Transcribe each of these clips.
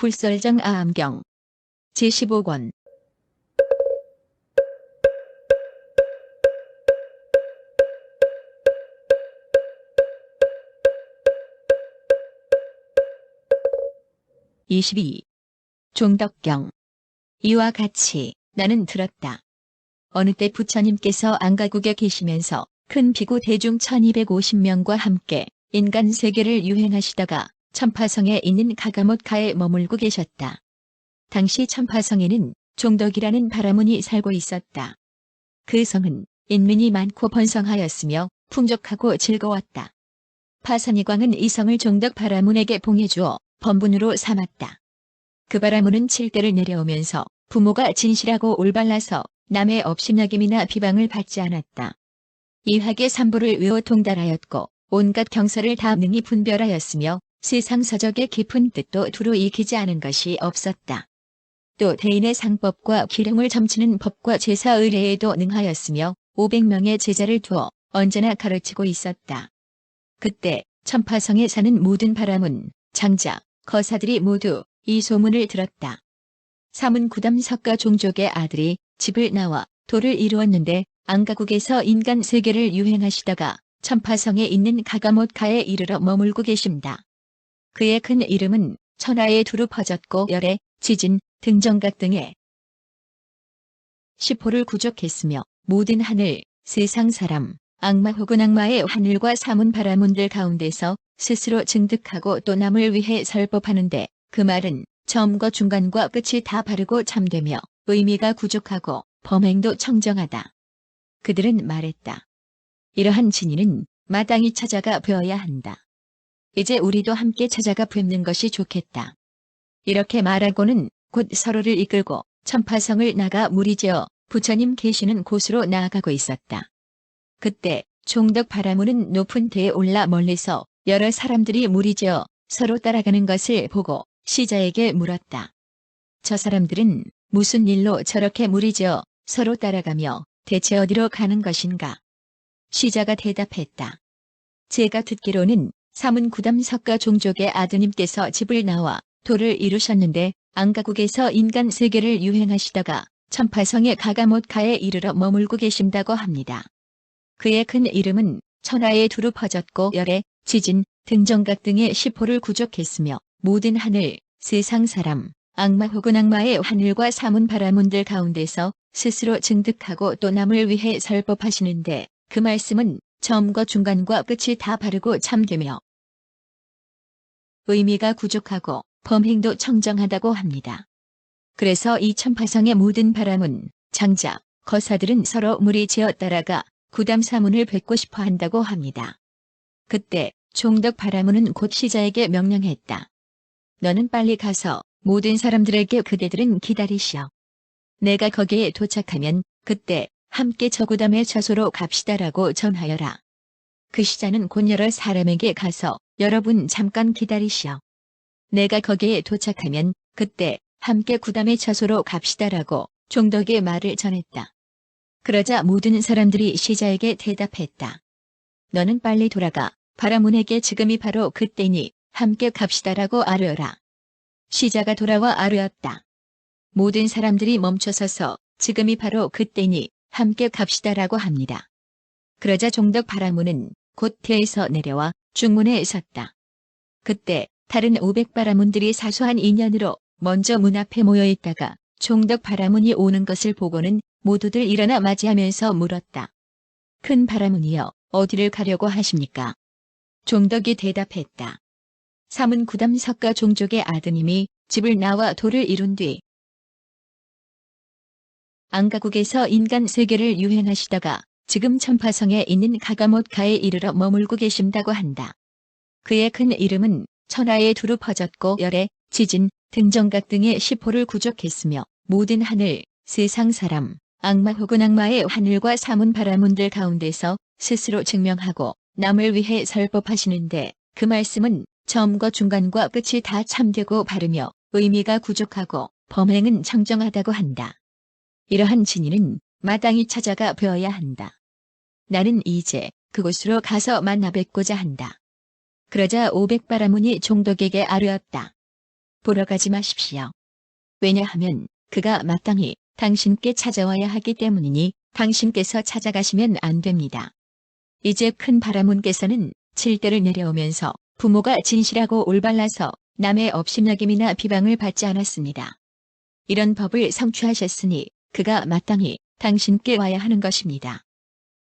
불설정 아암경 제15권. (22) 종덕경 이와 같이 나는 들었다. 어느 때 부처님께서 안가국에 계시면서 큰 비구 대중 1250명과 함께 인간 세계를 유행하시다가 천파성에 있는 가가못가에 머물고 계셨다. 당시 천파성에는 종덕이라는 바라문이 살고 있었다. 그 성은 인민이 많고 번성하였으며 풍족하고 즐거웠다. 파산이광은 이 성을 종덕 바라문에게 봉해주어 번분으로 삼았다. 그 바라문은 칠대를 내려오면서 부모가 진실하고 올발라서 남의 업심여김이나 비방을 받지 않았다. 이학의 삼부를 외워 통달하였고 온갖 경서를 다 능히 분별하였으며 세상 서적의 깊은 뜻도 두루 익히지 않은 것이 없었다. 또 대인의 상법과 기령을 점치는 법과 제사 의례에도 능하였으며 500명의 제자를 두어 언제나 가르치고 있었다. 그때 천파성에 사는 모든 바람은 장자, 거사들이 모두 이 소문을 들었다. 사문 구담 석가 종족의 아들이 집을 나와 도를 이루었는데 안가국에서 인간 세계를 유행하시다가 천파성에 있는 가가못가에 이르러 머물고 계십니다. 그의 큰 이름은 천하에 두루 퍼졌고 열애, 지진, 등정각 등의 시포를 구족했으며 모든 하늘, 세상 사람, 악마 혹은 악마의 하늘과 사문 바라문들 가운데서 스스로 증득하고 또 남을 위해 설법하는데 그 말은 처음과 중간과 끝이 다 바르고 참되며 의미가 구족하고 범행도 청정하다. 그들은 말했다. 이러한 진리는 마땅히 찾아가 배워야 한다. 이제 우리도 함께 찾아가 뵙는 것이 좋겠다. 이렇게 말하고는 곧 서로를 이끌고 천파성을 나가 무리지어 부처님 계시는 곳으로 나아가고 있었다. 그때 종덕 바라문은 높은 데에 올라 멀리서 여러 사람들이 무리지어 서로 따라가는 것을 보고 시자에게 물었다. 저 사람들은 무슨 일로 저렇게 무리지어 서로 따라가며 대체 어디로 가는 것인가? 시자가 대답했다. 제가 듣기로는 사문 구담 석가 종족의 아드님께서 집을 나와 도를 이루셨는데 안가국에서 인간 세계를 유행하시다가 천파성의 가가못가에 이르러 머물고 계신다고 합니다. 그의 큰 이름은 천하에 두루 퍼졌고 열애, 지진, 등정각 등의 시포를 구족했으며 모든 하늘, 세상 사람, 악마 혹은 악마의 하늘과 사문 바라문들 가운데서 스스로 증득하고 또 남을 위해 설법하시는데 그 말씀은 처음과 중간과 끝이 다 바르고 참되며 의미가 구족하고 범행도 청정하다고 합니다. 그래서 이 천파성의 모든 바람은 장자, 거사들은 서로 무리지어 따라가 구담 사문을 뵙고 싶어 한다고 합니다. 그때 종덕 바라문은 곧 시자에게 명령했다. 너는 빨리 가서 모든 사람들에게 그대들은 기다리시오. 내가 거기에 도착하면 그때 함께 저구담의 처소로 갑시다라고 전하여라. 그 시자는 곧 여러 사람에게 가서 여러분 잠깐 기다리시오. 내가 거기에 도착하면 그때 함께 구담의 처소로 갑시다라고 종덕의 말을 전했다. 그러자 모든 사람들이 시자에게 대답했다. 너는 빨리 돌아가 바라문에게 지금이 바로 그때니 함께 갑시다라고 아뢰어라. 시자가 돌아와 아뢰었다. 모든 사람들이 멈춰서서 지금이 바로 그때니 함께 갑시다라고 합니다. 그러자 종덕 바라문은 곧 태에서 내려와 중문에 섰다. 그때 다른 500 바라문들이 사소한 인연으로 먼저 문 앞에 모여 있다가 종덕 바라문이 오는 것을 보고는 모두들 일어나 맞이하면서 물었다. 큰 바라문이여 어디를 가려고 하십니까? 종덕이 대답했다. 삼은 구담 석가 종족의 아드님이 집을 나와 도를 이룬 뒤 안가국에서 인간 세계를 유행하시다가 지금 천파성에 있는 가가못가에 이르러 머물고 계신다고 한다. 그의 큰 이름은 천하에 두루 퍼졌고 열애, 지진, 등정각 등의 시포를 구족했으며 모든 하늘, 세상 사람, 악마 혹은 악마의 하늘과 사문 바라문들 가운데서 스스로 증명하고 남을 위해 설법하시는데 그 말씀은 처음과 중간과 끝이 다 참되고 바르며 의미가 구족하고 범행은 청정하다고 한다. 이러한 진위는 마땅히 찾아가 배워야 한다. 나는 이제 그곳으로 가서 만나 뵙고자 한다. 그러자 오백 바라문이 종덕에게 아뢰었다. 보러 가지 마십시오. 왜냐하면 그가 마땅히 당신께 찾아와야 하기 때문이니 당신께서 찾아가시면 안 됩니다. 이제 큰 바라문께서는 칠대를 내려오면서 부모가 진실하고 올발라서 남의 업신여김이나 비방을 받지 않았습니다. 이런 법을 성취하셨으니 그가 마땅히 당신께 와야 하는 것입니다.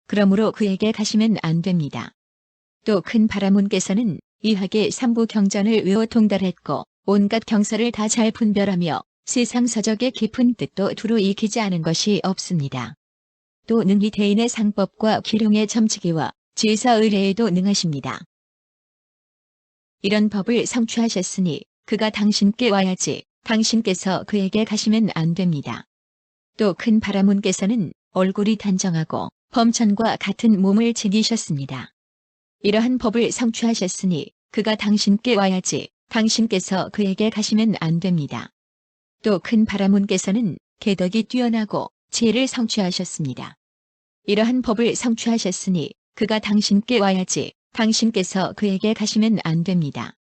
그러므로 그에게 가시면 안 됩니다. 또 큰 바라문께서는 이학의 삼부 경전을 외워 통달했고 온갖 경서를 다 잘 분별하며 세상 서적의 깊은 뜻도 두루 익히지 않은 것이 없습니다. 또 능히 대인의 상법과 기룡의 점치기와 제사 의례에도 능하십니다. 이런 법을 성취하셨으니 그가 당신께 와야지 당신께서 그에게 가시면 안 됩니다. 또 큰 바라문께서는 얼굴이 단정하고 범천과 같은 몸을 지니셨습니다. 이러한 법을 성취하셨으니 그가 당신께 와야지 당신께서 그에게 가시면 안 됩니다. 또 큰 바라문께서는 개덕이 뛰어나고 지혜를 성취하셨습니다. 이러한 법을 성취하셨으니 그가 당신께 와야지 당신께서 그에게 가시면 안 됩니다.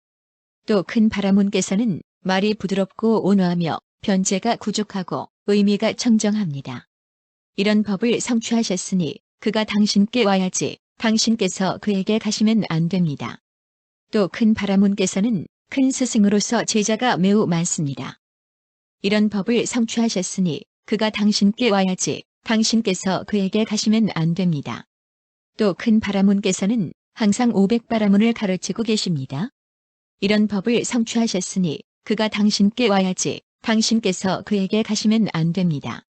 또 큰 바라문께서는 말이 부드럽고 온화하며 변제가 부족하고 의미가 청정합니다. 이런 법을 성취하셨으니 그가 당신께 와야지 당신께서 그에게 가시면 안 됩니다. 또 큰 바라문께서는 큰 스승으로서 제자가 매우 많습니다. 이런 법을 성취하셨으니 그가 당신께 와야지 당신께서 그에게 가시면 안 됩니다. 또 큰 바라문께서는 항상 500바라문을 가르치고 계십니다. 이런 법을 성취하셨으니 그가 당신께 와야지 당신께서 그에게 가시면 안 됩니다.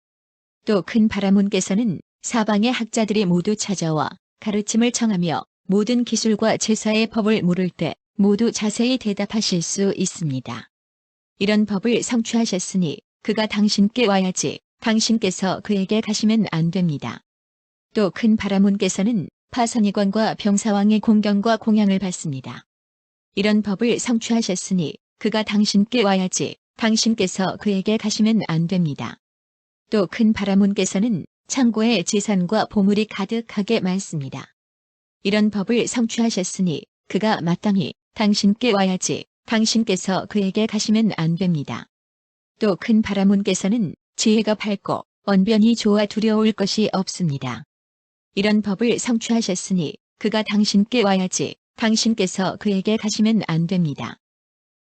또 큰 바라문께서는 사방의 학자들이 모두 찾아와 가르침을 청하며 모든 기술과 제사의 법을 물을 때 모두 자세히 대답하실 수 있습니다. 이런 법을 성취하셨으니 그가 당신께 와야지 당신께서 그에게 가시면 안 됩니다. 또 큰 바라문께서는 파선이관과 병사왕의 공경과 공양을 받습니다. 이런 법을 성취하셨으니 그가 당신께 와야지 당신께서 그에게 가시면 안 됩니다. 또 큰 바라문께서는 창고에 재산과 보물이 가득하게 많습니다. 이런 법을 성취하셨으니 그가 마땅히 당신께 와야지 당신께서 그에게 가시면 안 됩니다. 또 큰 바라문께서는 지혜가 밝고 언변이 좋아 두려울 것이 없습니다. 이런 법을 성취하셨으니 그가 당신께 와야지 당신께서 그에게 가시면 안 됩니다.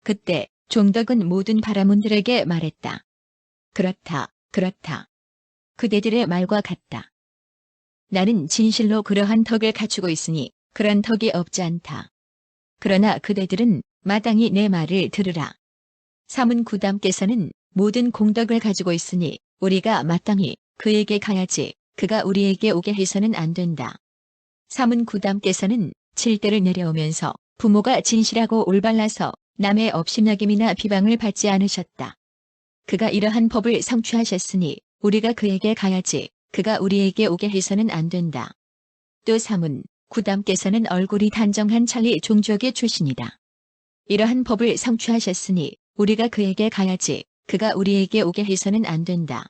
그때 종덕은 모든 바라문들에게 말했다. 그렇다, 그렇다. 그대들의 말과 같다. 나는 진실로 그러한 덕을 갖추고 있으니 그런 덕이 없지 않다. 그러나 그대들은 마땅히 내 말을 들으라. 사문 구담께서는 모든 공덕을 가지고 있으니 우리가 마땅히 그에게 가야지 그가 우리에게 오게 해서는 안 된다. 사문 구담께서는 칠대를 내려오면서 부모가 진실하고 올발라서 남의 업신여김이나 비방을 받지 않으셨다. 그가 이러한 법을 성취하셨으니 우리가 그에게 가야지 그가 우리에게 오게 해서는 안 된다. 또 사문, 구담께서는 얼굴이 단정한 찰리 종족의 출신이다. 이러한 법을 성취하셨으니 우리가 그에게 가야지 그가 우리에게 오게 해서는 안 된다.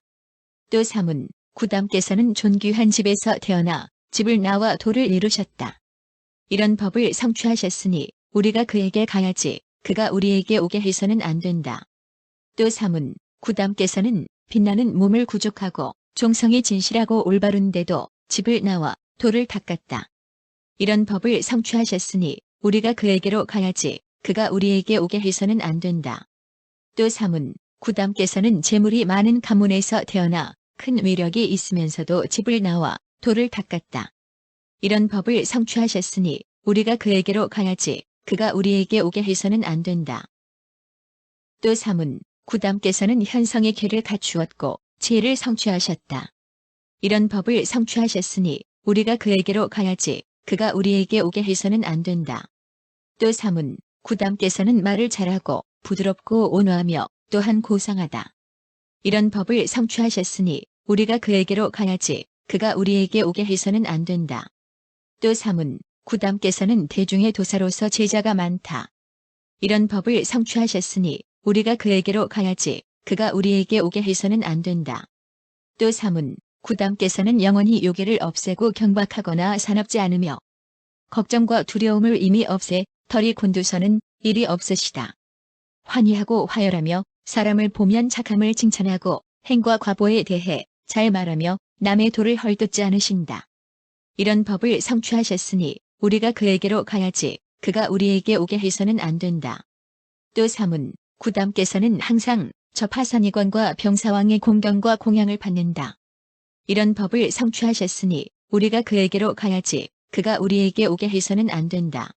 또 사문, 구담께서는 존귀한 집에서 태어나 집을 나와 도를 이루셨다. 이런 법을 성취하셨으니 우리가 그에게 가야지 그가 우리에게 오게 해서는 안 된다. 또 사문, 구담께서는 빛나는 몸을 구족하고 종성이 진실하고 올바른데도 집을 나와 도를 닦았다. 이런 법을 성취하셨으니 우리가 그에게로 가야지 그가 우리에게 오게 해서는 안 된다. 또 사문, 구담께서는 재물이 많은 가문에서 태어나 큰 위력이 있으면서도 집을 나와 도를 닦았다. 이런 법을 성취하셨으니 우리가 그에게로 가야지 그가 우리에게 오게 해서는 안 된다. 또 사문, 구담께서는 현성의 길을 갖추었고 지혜를 성취하셨다. 이런 법을 성취하셨으니 우리가 그에게로 가야지 그가 우리에게 오게 해서는 안 된다. 또 사문, 구담께서는 말을 잘하고 부드럽고 온화하며 또한 고상하다. 이런 법을 성취하셨으니 우리가 그에게로 가야지 그가 우리에게 오게 해서는 안 된다. 또 사문, 구담께서는 대중의 도사로서 제자가 많다. 이런 법을 성취하셨으니 우리가 그에게로 가야지 그가 우리에게 오게 해서는 안 된다. 또 3은 구담께서는 영원히 요괴를 없애고 경박하거나 사납지 않으며 걱정과 두려움을 이미 없애 털이 곤두서는 일이 없으시다. 환희하고 화열하며 사람을 보면 착함을 칭찬하고 행과 과보에 대해 잘 말하며 남의 도를 헐뜯지 않으신다. 이런 법을 성취하셨으니 우리가 그에게로 가야지 그가 우리에게 오게 해서는 안 된다. 또 3은 구담께서는 항상 저 파산이관과 병사왕의 공경과 공양을 받는다. 이런 법을 성취하셨으니 우리가 그에게로 가야지 그가 우리에게 오게 해서는 안 된다.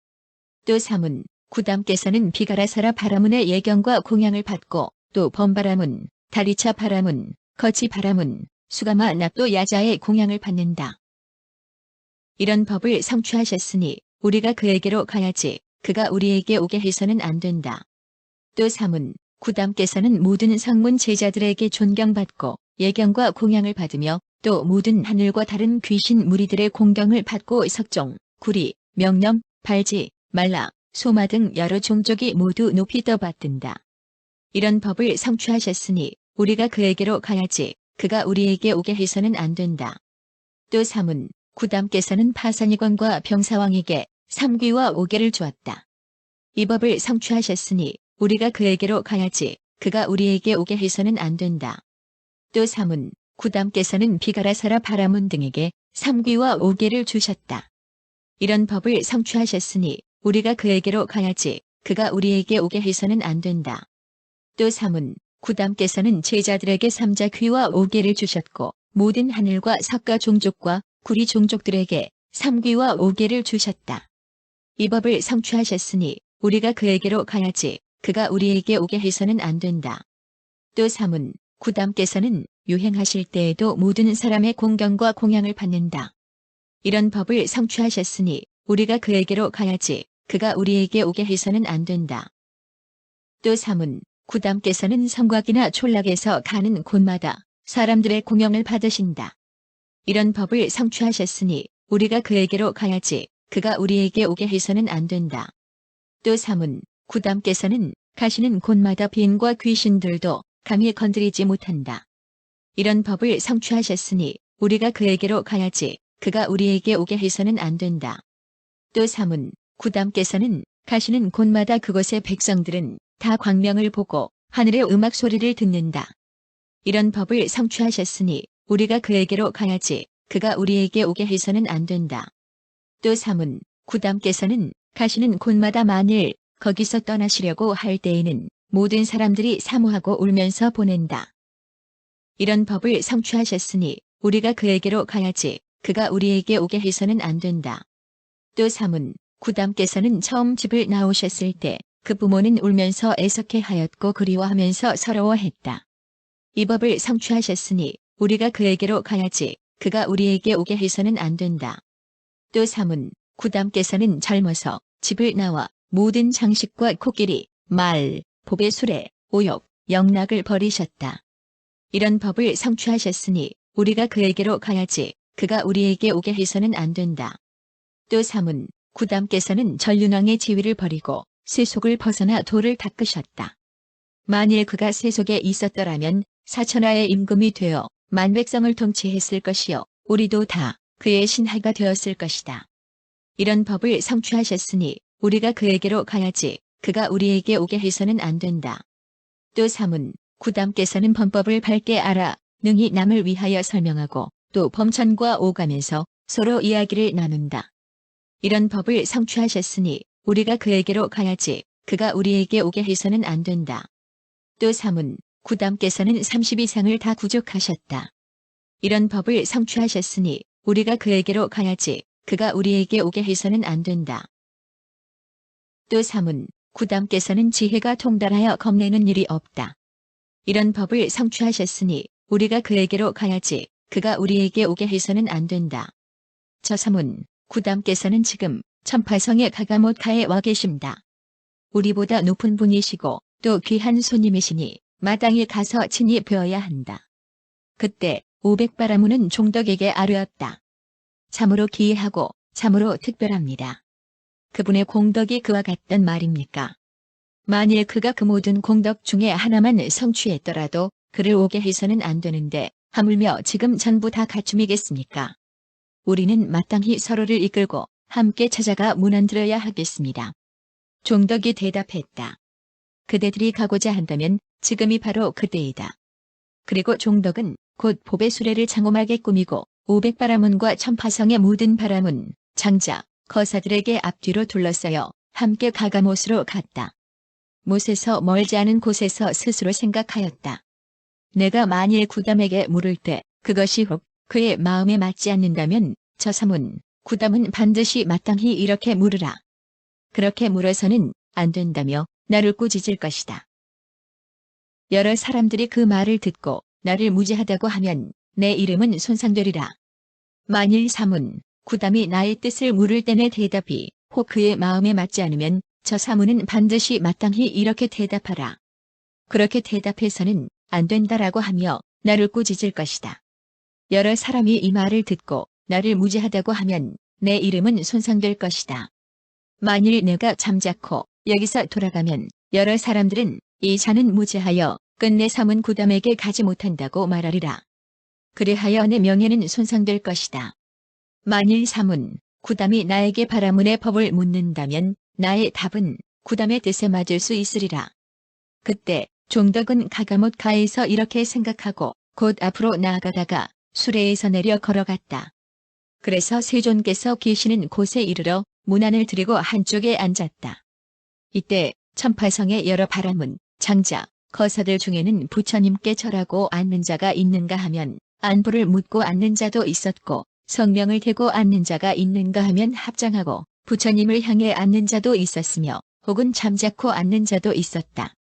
또 3은 구담께서는 비가라사라 바라문의 예경과 공양을 받고 또 범바라문, 다리차 바라문, 거치 바라문, 수가마 납도 야자의 공양을 받는다. 이런 법을 성취하셨으니 우리가 그에게로 가야지 그가 우리에게 오게 해서는 안 된다. 또 3은 구담께서는 모든 성문 제자들에게 존경받고 예경과 공양을 받으며 또 모든 하늘과 다른 귀신 무리들의 공경을 받고 석종, 구리, 명령, 발지, 말라, 소마 등 여러 종족이 모두 높이 떠받든다. 이런 법을 성취하셨으니 우리가 그에게로 가야지 그가 우리에게 오게 해서는 안 된다. 또 3은 구담께서는 파산이관과 병사왕에게 삼귀와 오계를 주었다. 이 법을 성취하셨으니 우리가 그에게로 가야지 그가 우리에게 오게 해서는 안 된다. 또 3은 구담께서는 비가라사라 바라문 등에게 삼귀와 오계를 주셨다. 이런 법을 성취하셨으니 우리가 그에게로 가야지 그가 우리에게 오게 해서는 안 된다. 또 3은 구담께서는 제자들에게 삼자 귀와 오계를 주셨고 모든 하늘과 석가 종족과 구리 종족들에게 삼귀와 오계를 주셨다. 이 법을 성취하셨으니 우리가 그에게로 가야지 그가 우리에게 오게 해서는 안 된다. 또 3은 구담께서는 유행하실 때에도 모든 사람의 공경과 공양을 받는다. 이런 법을 성취하셨으니 우리가 그에게로 가야지 그가 우리에게 오게 해서는 안 된다. 또 3은 구담께서는 성곽이나 촌락에서 가는 곳마다 사람들의 공영을 받으신다. 이런 법을 성취하셨으니 우리가 그에게로 가야지 그가 우리에게 오게 해서는 안 된다. 또 3은 구담께서는 가시는 곳마다 빈과 귀신들도 감히 건드리지 못한다. 이런 법을 성취하셨으니 우리가 그에게로 가야지 그가 우리에게 오게 해서는 안 된다. 또 3은 구담께서는 가시는 곳마다 그곳의 백성들은 다 광명을 보고 하늘의 음악 소리를 듣는다. 이런 법을 성취하셨으니 우리가 그에게로 가야지 그가 우리에게 오게 해서는 안 된다. 또 3은 구담께서는 가시는 곳마다 만일 거기서 떠나시려고 할 때에는 모든 사람들이 사모하고 울면서 보낸다. 이런 법을 성취하셨으니 우리가 그에게로 가야지 그가 우리에게 오게 해서는 안 된다. 또 3은 구담께서는 처음 집을 나오셨을 때 그 부모는 울면서 애석해 하였고 그리워하면서 서러워했다. 이 법을 성취하셨으니 우리가 그에게로 가야지 그가 우리에게 오게 해서는 안 된다. 또 3은 구담께서는 젊어서 집을 나와 모든 장식과 코끼리, 말, 보배 수레, 오욕, 영락을 버리셨다. 이런 법을 성취하셨으니 우리가 그에게로 가야지 그가 우리에게 오게 해서는 안 된다. 또 3은 구담께서는 전륜왕의 지위를 버리고 세속을 벗어나 도를 닦으셨다. 만일 그가 세속에 있었더라면 사천하의 임금이 되어 만백성을 통치했을 것이요 우리도 다 그의 신하가 되었을 것이다. 이런 법을 성취하셨으니 우리가 그에게로 가야지 그가 우리에게 오게 해서는 안 된다. 또 3은 구담께서는 범법을 밝게 알아 능히 남을 위하여 설명하고 또 범천과 오가면서 서로 이야기를 나눈다. 이런 법을 성취하셨으니 우리가 그에게로 가야지 그가 우리에게 오게 해서는 안 된다. 또 3은 구담께서는 30 이상을 다 구족하셨다. 이런 법을 성취하셨으니 우리가 그에게로 가야지 그가 우리에게 오게 해서는 안 된다. 또 3은 구담께서는 지혜가 통달하여 겁내는 일이 없다. 이런 법을 성취하셨으니 우리가 그에게로 가야지 그가 우리에게 오게 해서는 안 된다. 저 3은 구담께서는 지금 천파성의 가가모타에 와 계십니다. 우리보다 높은 분이시고 또 귀한 손님이시니 마땅히 가서 친히 뵈어야 한다. 그때 오백바라문은 종덕에게 아뢰었다. 참으로 기이하고 참으로 특별합니다. 그분의 공덕이 그와 같단 말입니까? 만일 그가 그 모든 공덕 중에 하나만 성취했더라도 그를 오게 해서는 안 되는데 하물며 지금 전부 다 갖춤이겠습니까? 우리는 마땅히 서로를 이끌고 함께 찾아가 문안들어야 하겠습니다. 종덕이 대답했다. 그대들이 가고자 한다면 지금이 바로 그때이다. 그리고 종덕은 곧 법의 수레를 장엄하게 꾸미고 500바라문과 천파성의 모든 바라문, 장자, 거사들에게 앞뒤로 둘러싸여 함께 가가못으로 갔다. 못에서 멀지 않은 곳에서 스스로 생각하였다. 내가 만일 구담에게 물을 때 그것이 혹 그의 마음에 맞지 않는다면 저 사문, 구담은 반드시 마땅히 이렇게 물으라. 그렇게 물어서는 안 된다며 나를 꾸짖을 것이다. 여러 사람들이 그 말을 듣고 나를 무지하다고 하면 내 이름은 손상되리라. 만일 사문, 구담이 나의 뜻을 물을 때내 대답이 혹 그의 마음에 맞지 않으면 저 사문은 반드시 마땅히 이렇게 대답하라. 그렇게 대답해서는 안 된다라고 하며 나를 꾸짖을 것이다. 여러 사람이 이 말을 듣고 나를 무지하다고 하면 내 이름은 손상될 것이다. 만일 내가 잠자코 여기서 돌아가면 여러 사람들은 이 자는 무지하여 끝내 삼은 구담에게 가지 못한다고 말하리라. 그리하여 내 명예는 손상될 것이다. 만일 삼은 구담이 나에게 바라문의 법을 묻는다면 나의 답은 구담의 뜻에 맞을 수 있으리라. 그때 종덕은 가가못 가에서 이렇게 생각하고 곧 앞으로 나아가다가 수레에서 내려 걸어갔다. 그래서 세존께서 계시는 곳에 이르러 문안을 드리고 한쪽에 앉았다. 이때 천파성의 여러 바라문, 장자, 거사들 중에는 부처님께 절하고 앉는 자가 있는가 하면 안부를 묻고 앉는 자도 있었고 성명을 대고 앉는 자가 있는가 하면 합장하고 부처님을 향해 앉는 자도 있었으며 혹은 잠자코 앉는 자도 있었다.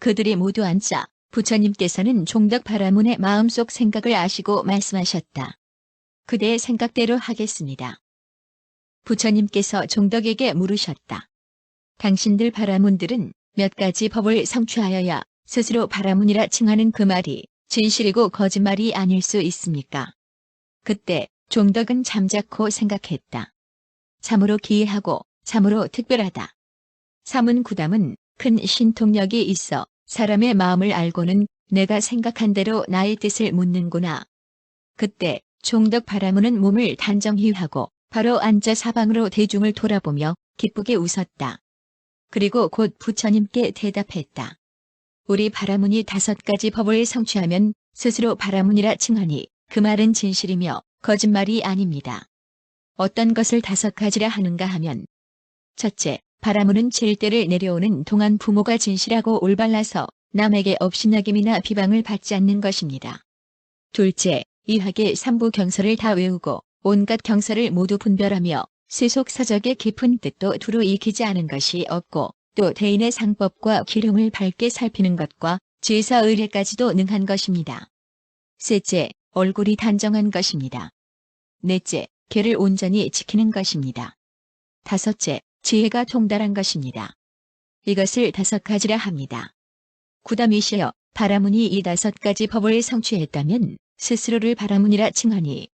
그들이 모두 앉자 부처님께서는 종덕 바라문의 마음속 생각을 아시고 말씀하셨다. 그대의 생각대로 하겠습니다. 부처님께서 종덕에게 물으셨다. 당신들 바라문들은 몇 가지 법을 성취하여야 스스로 바라문이라 칭하는 그 말이 진실이고 거짓말이 아닐 수 있습니까? 그때 종덕은 잠자코 생각했다. 참으로 기이하고 참으로 특별하다. 삼은 구담은 큰 신통력이 있어 사람의 마음을 알고는 내가 생각한 대로 나의 뜻을 묻는구나. 그때 종덕 바라문은 몸을 단정히 하고 바로 앉아 사방으로 대중을 돌아보며 기쁘게 웃었다. 그리고 곧 부처님께 대답했다. 우리 바라문이 다섯 가지 법을 성취하면 스스로 바라문이라 칭하니 그 말은 진실이며 거짓말이 아닙니다. 어떤 것을 다섯 가지라 하는가 하면 첫째, 바라문은 질대를 내려오는 동안 부모가 진실하고 올발라서 남에게 업신여김이나 비방을 받지 않는 것입니다. 둘째, 이학의 삼부 경서를 다 외우고 온갖 경서를 모두 분별하며 세속 사적의 깊은 뜻도 두루 익히지 않은 것이 없고 또 대인의 상법과 기름을 밝게 살피는 것과 제사 의례까지도 능한 것입니다. 셋째, 얼굴이 단정한 것입니다. 넷째, 개를 온전히 지키는 것입니다. 다섯째, 지혜가 통달한 것입니다. 이것을 다섯 가지라 합니다. 구담이시여, 바라문이 이 다섯 가지 법을 성취했다면 스스로를 바라문이라 칭하니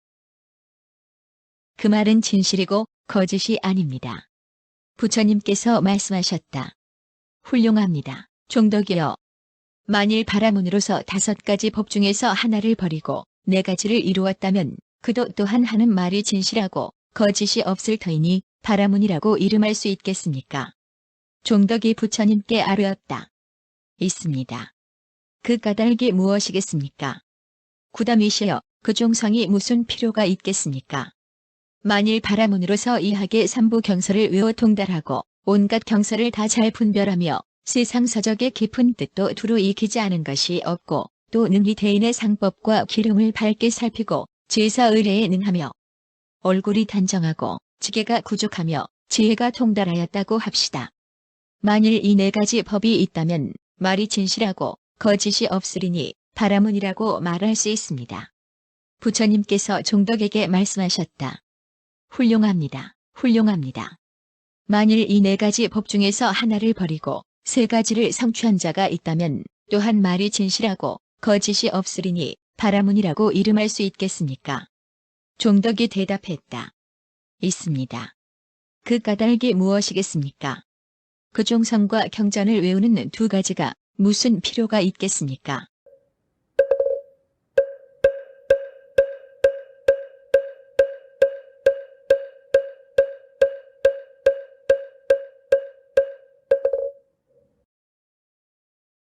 그 말은 진실이고 거짓이 아닙니다. 부처님께서 말씀하셨다. 훌륭합니다. 종덕이여. 만일 바라문으로서 다섯 가지 법 중에서 하나를 버리고 네 가지를 이루었다면 그도 또한 하는 말이 진실하고 거짓이 없을 터이니 바라문이라고 이름할 수 있겠습니까? 종덕이 부처님께 아뢰었다. 있습니다. 그 까닭이 무엇이겠습니까? 구담이시여 그 종성이 무슨 필요가 있겠습니까? 만일 바라문으로서 이학의 삼부 경서를 외워 통달하고 온갖 경서를 다 잘 분별하며 세상 서적의 깊은 뜻도 두루 익히지 않은 것이 없고 또 능히 대인의 상법과 기름을 밝게 살피고 제사 의례에 능하며 얼굴이 단정하고 지게가 구족하며 지혜가 통달하였다고 합시다. 만일 이 네 가지 법이 있다면 말이 진실하고 거짓이 없으리니 바라문이라고 말할 수 있습니다. 부처님께서 종덕에게 말씀하셨다. 훌륭합니다. 훌륭합니다. 만일 이 네 가지 법 중에서 하나를 버리고 세 가지를 성취한 자가 있다면 또한 말이 진실하고 거짓이 없으리니 바라문이라고 이름할 수 있겠습니까? 종덕이 대답했다. 있습니다. 그 까닭이 무엇이겠습니까? 그 중성과 경전을 외우는 두 가지가 무슨 필요가 있겠습니까?